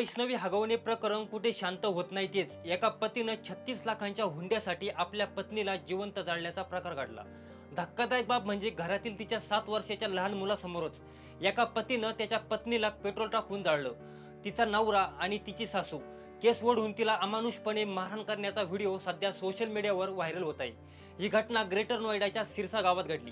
वैष्णवी हगवणे प्रकरण कुठे शांत होत नाही तेच. एका पतीनं छत्तीस लाखांच्या हुंड्यासाठी आपल्या पत्नीला जिवंत जाळण्याचा प्रकार घडला. धक्कादायक बाब म्हणजे घरातील तिच्या सात वर्षाच्या लहान मुलासमोरच. एका पतीनं त्याच्या पत्नीला पेट्रोल टाकून जाळलं. तिचा नवरा आणि तिची सासू. केस ओढून तिला अमानुषपणे मारहाण करण्याचा व्हिडिओ सध्या सोशल मीडियावर व्हायरल होत आहे. ही घटना ग्रेटर नोएडाच्या सिरसा गावात घडली.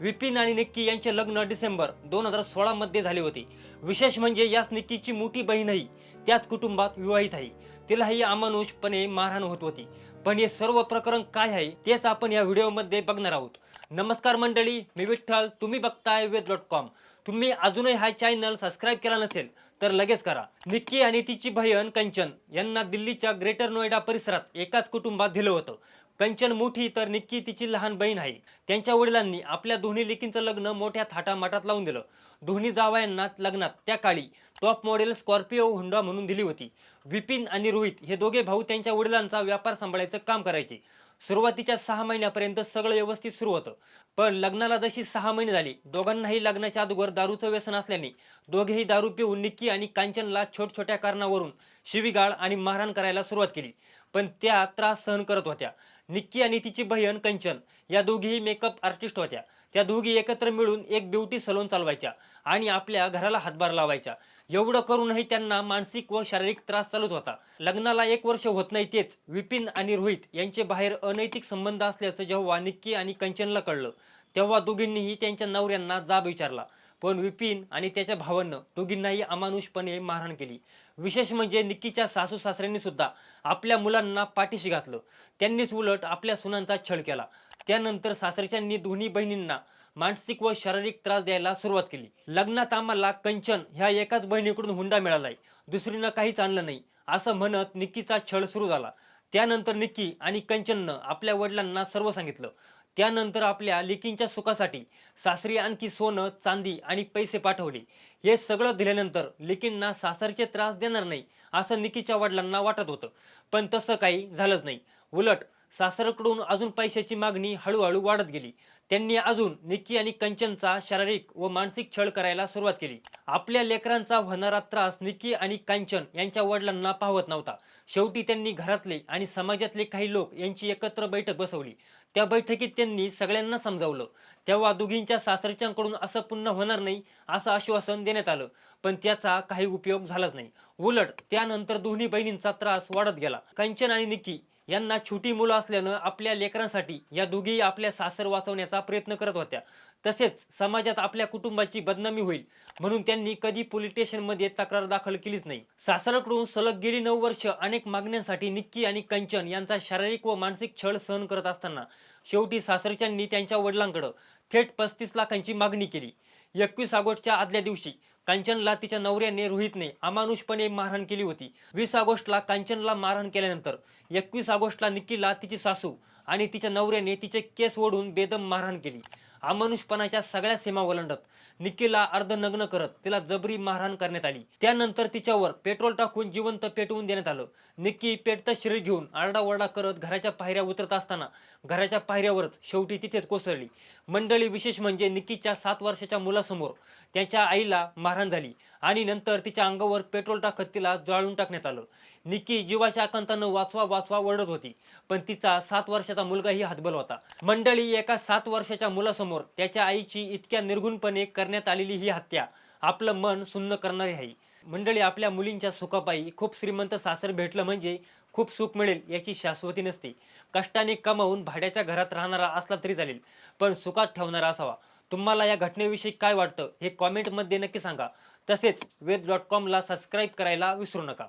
विपिन आणि निक्की यांचे लग्न डिसेंबर दोन हजार सोळामध्ये झाले होते. विशेष म्हणजे याच निक्कीची मोठी बहीणही त्याच कुटुंबात विवाहित आहे. तिलाही अमानुषपणे मारहाण होत होती. पण हे सर्व प्रकरण काय आहे तेच आपण या व्हिडिओमध्ये बघणार आहोत. नमस्कार मंडळी मी विठ्ठल तुम्ही बघताय वेद डॉट कॉम. तुम्ही अजूनही हा चॅनल सबस्क्राईब केला नसेल तर लगेच करा. निक्की आणि तिची बहीण कंचन यांना दिल्लीच्या ग्रेटर नोएडा परिसरात एकाच कुटुंबात दिलं होतं. कंचन मोठी तर निक्की तिची लहान बहीण आहे. त्यांच्या वडिलांनी आपल्या दोन्ही लेकींचं लग्न मोठ्या थाटामाटात लावून दिलं. दोन्ही जावयांना लग्नात त्या काळी टॉप मॉडेल स्कॉर्पिओ हुंडा म्हणून दिली होती. विपिन आणि रोहित हे दोघे भाऊ त्यांच्या वडिलांचा व्यापार सांभाळायचं काम करायचे. सुरुवातीच्या सहा महिन्यापर्यंत सगळं व्यवस्थित सुरू होतं. पण लग्नाला जशी सहा महिने झाली दोघांनाही लग्नाच्या अगोदर दारूचं व्यसन असल्याने दोघेही दारू पिऊन निक्की आणि कांचनला छोटछोट्या कारणावरून शिवीगाळ आणि मारहाण करायला सुरुवात केली. पण त्या त्रास सहन करत होत्या. निक्की आणि तिची बहीण कंचन या दोघीही मेकअप आर्टिस्ट होत्या. त्या दोघी एकत्र मिळून एक ब्युटी सलून चालवायच्या आणि आपल्या घराला हातभार लावायच्या. एवढं करूनही त्यांना मानसिक व शारीरिक त्रास चालूच होता. लग्नाला एक वर्ष होत नाही तेच विपिन आणि रोहित यांचे बाहेर अनैतिक संबंध असल्याचं जेव्हा निक्की आणि कंचनला कळलं तेव्हा दोघींनीही त्यांच्या नवऱ्यांना जाब विचारला. पण विपिन आणि त्याच्या भावांनं दोघींनाही अमानुषपणे मारहाण केली. विशेष म्हणजे निक्कीच्या सासू सासऱ्यांनी सुद्धा आपल्या मुलांना पाठीशी घातलं. त्यांनीच उलट आपल्या सुनांचा छळ केला. त्यानंतर सासरेच्यांनी दोन्ही बहिणींना मानसिक व शारीरिक त्रास द्यायला सुरुवात केली. लग्नात आम्हाला कंचन ह्या एकाच बहिणीकडून हुंडा मिळालाय. दुसरीनं काहीच आणलं नाही असं म्हणत निक्कीचा छळ सुरू झाला. त्यानंतर निक्की आणि कंचननं आपल्या वडिलांना सर्व सांगितलं. त्यानंतर आपल्या लेकींच्या सुखासाठी सासरी आणखी सोनं चांदी आणि पैसे पाठवले. हे सगळं दिल्यानंतर लेकींना सासरचे त्रास देणार नाही असं निकीच्या वडिलांना वाटत होतं. पण तसं काही झालंच नाही. उलट सासरकडून अजून पैशाची मागणी हळूहळू वाढत गेली. त्यांनी अजून निक्की आणि कंचनचा शारीरिक व मानसिक छळ करायला सुरुवात केली. आपल्या लेकरांचा होणारा त्रास निक्की आणि कांचन यांच्या वडिलांना पाहवत नव्हता. शेवटी त्यांनी घरातले आणि समाजातले काही लोक यांची एकत्र बैठक बसवली. त्या बैठकीत त्यांनी सगळ्यांना समजावलं. तेव्हा दोघींच्या सासरच्यांकडून असं पुन्हा होणार नाही असं आश्वासन देण्यात आलं. पण त्याचा काही उपयोग झालाच नाही. उलट त्यानंतर दोन्ही बहिणींचा त्रास वाढत गेला. कंचन आणि निक्की यांना छोटी मुलं असल्यानं आपल्या लेकरांसाठी या दोघी आपल्या सासर वाचवण्याचा प्रयत्न करत होत्या. तसेच समाजात आपल्या कुटुंबाची बदनामी होईल म्हणून त्यांनी कधी पोलीस स्टेशनमध्ये तक्रार दाखल केलीच नाही. सासराकडून सलग गेली नऊ वर्ष अनेक मागण्यांसाठी निक्की आणि कंचन यांचा शारीरिक व मानसिक छळ सहन करत असताना शेवटी सासरच्यांनी त्यांच्या वडिलांकडे थेट पस्तीस लाखांची मागणी केली. एकवीस ऑगस्टच्या आदल्या दिवशी कांचनला तिच्या नवऱ्याने रोहितने अमानुषपणे मारहाण केली होती. वीस ऑगस्टला कांचनला मारहाण केल्यानंतर एकवीस ऑगस्टला निक्कीला तिची सासू आणि तिच्या नवऱ्याने तिचे केस ओढून बेदम मारहाण केली. अमानुषपणाच्या सगळ्या सीमा ओलांडत निक्कीला अर्धनग्न करत तिला जबरी मारहाण करण्यात आली. त्यानंतर तिच्यावर पेट्रोल टाकून जिवंत पेटवून देण्यात आलं. निक्की पेटतं शरीर घेऊन आरडाओरडा करत घराच्या पायऱ्या उतरत असताना घराच्या पायऱ्यावरच शेवटी तिथेच कोसळली. मंडळी विशेष म्हणजे निक्कीच्या सात वर्षाच्या मुलासमोर त्याच्या आईला मारहाण झाली आणि नंतर तिच्या अंगावर पेट्रोल टाकत तिला जाळून टाकण्यात आलं. निक्की जीवाच्या आकांतानं वाचवा वाचवा ओरडत होती पण तिचा सात वर्षाचा मुलगाही हातबल होता. मंडळी एका सात वर्षाच्या मुलासमोर त्याच्या आईची इतक्या निर्गुणपणे करण्यात आलेली ही हत्या. आपलं मन सुन्न करणारी आहे. मंडळी आपल्या मुलींच्या सुखापायी खूप श्रीमंत सासर भेटलं म्हणजे खूप सुख मिळेल याची शाश्वती नसते. कष्टाने कमावून भाड्याच्या घरात राहणारा असला तरी चालेल पण सुखात ठेवणारा असावा. तुम्हाला या घटनेविषयी काय वाटतं हे कॉमेंटमध्ये नक्की सांगा. तसेच वेद डॉट कॉमला सबस्क्राईब करायला विसरू नका.